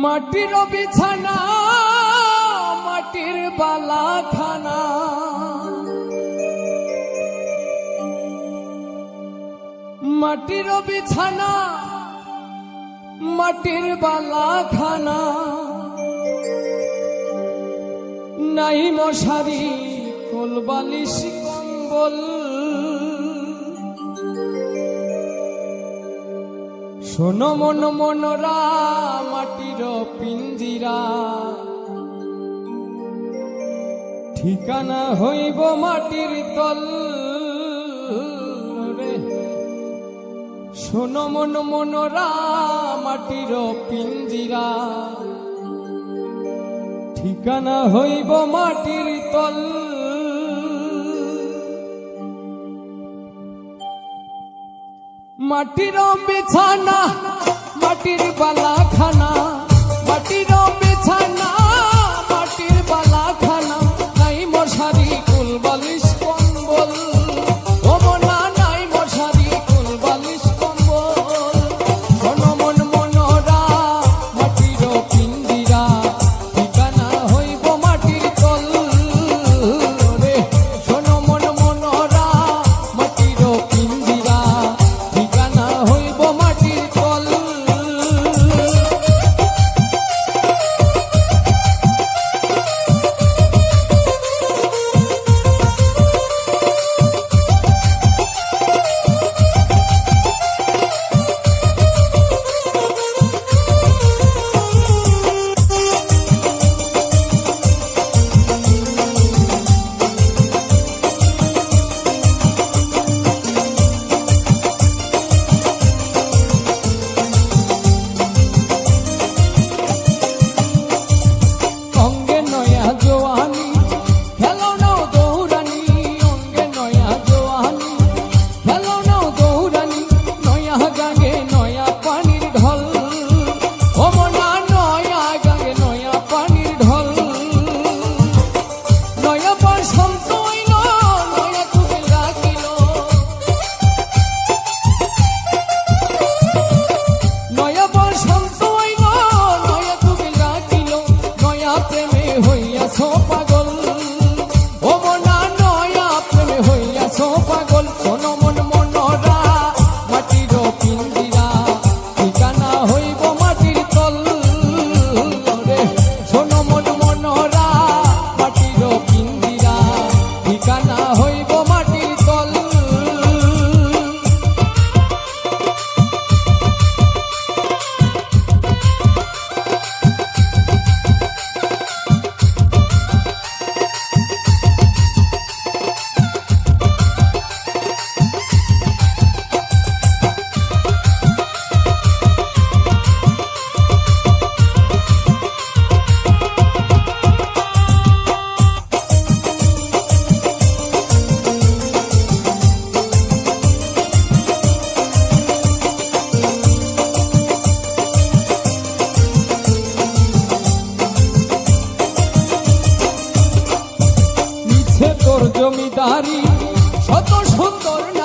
মাটির বিছানা মাটির বালাখানা। মাটির বিছানা মাটির বালাখানা। নাই মশারি কোলবালিশ কম্বল শোনো মন মনরা, মাটির পিঞ্জিরা। ঠিকানা হইব মাটির তল রে। শোনো মন মনরা, মাটির পিঞ্জিরা। ঠিকানা হইব মাটির তল মাটির বিছানা মাটির বালা খানা মাটির বিছানা মাটির বালা খানা নাই মশারি কুল বালিশ poco a পারি শত সুন্দর না